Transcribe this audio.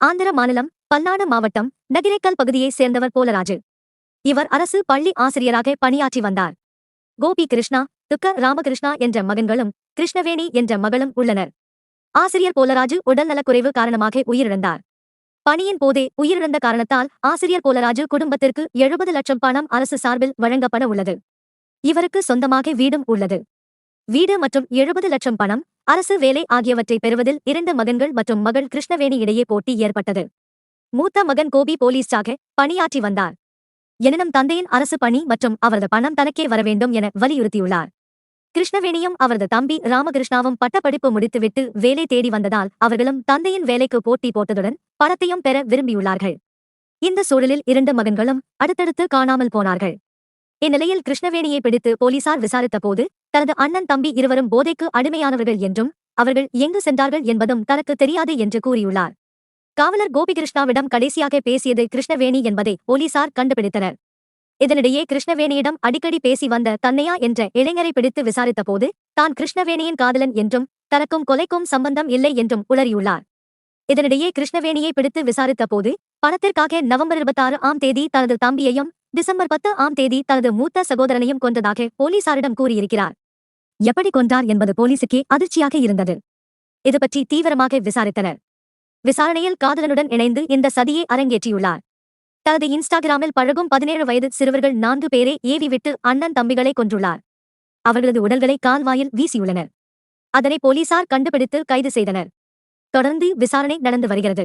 ஆந்திர மாநிலம் பல்லாடு மாவட்டம் நகிரைக்கல் பகுதியைச் சேர்ந்தவர் போலராஜு இவர் அரசு பள்ளி ஆசிரியராக பணியாற்றி வந்தார். கோபி கிருஷ்ணா துக்க ராமகிருஷ்ணா என்ற மகன்களும் கிருஷ்ணவேணி என்ற மகளும் உள்ளனர். ஆசிரியர் போலராஜு உடல்நலக்குறைவு காரணமாக உயிரிழந்தார். பணியின் போதே உயிரிழந்த காரணத்தால் ஆசிரியர் போலராஜு குடும்பத்திற்கு எழுபது லட்சம் பணம் அரசு சார்பில் வழங்கப்பட உள்ளது. இவருக்கு சொந்தமாக வீடும் உள்ளது. வீடு மற்றும் எழுபது லட்சம் பணம் அரசு வேலை ஆகியவற்றை பெறுவதில் இரண்டு மகன்கள் மற்றும் மகள் கிருஷ்ணவேணி இடையே போட்டி ஏற்பட்டது. மூத்த மகன் கோபி போலீஸாக பணியாற்றி வந்தார். எனினும் தந்தையின் அரசு பணி மற்றும் அவரது பணம் தனக்கே வர வேண்டும் என வலியுறுத்தியுள்ளார். கிருஷ்ணவேணியும் அவரது தம்பி ராமகிருஷ்ணாவும் பட்டப்படிப்பு முடித்துவிட்டு வேலை தேடி வந்ததால் அவர்களும் தந்தையின் வேலைக்கு போட்டி போட்டதுடன் பணத்தையும் பெற விரும்பியுள்ளார்கள். இந்த சூழலில் இரண்டு மகன்களும் அடுத்தடுத்து காணாமல் போனார்கள். இந்நிலையில் கிருஷ்ணவேணியை பிடித்து போலீசார் விசாரித்த போது தனது அண்ணன் தம்பி இருவரும் போதைக்கு அடிமையானவர்கள் என்றும் அவர்கள் எங்கு சென்றார்கள் என்பதும் தனக்கு தெரியாது என்று கூறியுள்ளார். காவலர் கோபிகிருஷ்ணாவிடம் கடைசியாக பேசியது கிருஷ்ணவேணி என்பதை போலீசார் கண்டுபிடித்தனர். இதனிடையே கிருஷ்ணவேணியிடம் அடிக்கடி பேசி வந்த தன்னையா என்ற இளைஞரை பிடித்து விசாரித்தபோது தான் கிருஷ்ணவேணியின் காதலன் என்றும் தனக்கும் கொலைக்கும் சம்பந்தம் இல்லை என்றும் உளறியுள்ளார். இதனிடையே கிருஷ்ணவேணியை பிடித்து விசாரித்தபோது பணத்திற்காக நவம்பர் இருபத்தாறு ஆம் தேதி தனது தம்பியையும் டிசம்பர் பத்து ஆம் தேதி தனது மூத்த சகோதரனையும் கொன்றதாக போலீசாரிடம் கூறியிருக்கிறார். எப்படி கொன்றார் என்பது போலீசுக்கே அதிர்ச்சியாக இருந்தது. இது பற்றி தீவிரமாக விசாரித்தனர். விசாரணையில் காதலனுடன் இணைந்து இந்த சதியை அரங்கேற்றியுள்ளார். தனது இன்ஸ்டாகிராமில் பழகும் பதினேழு வயது சிறுவர்கள் நான்கு பேரை ஏவி விட்டு அண்ணன் தம்பிகளை கொன்றுள்ளார். அவர்களது உடல்களை கால்வாயில் வீசியுள்ளனர். அதனை போலீசார் கண்டுபிடித்து கைது செய்தனர். தொடர்ந்து விசாரணை நடந்து வருகிறது.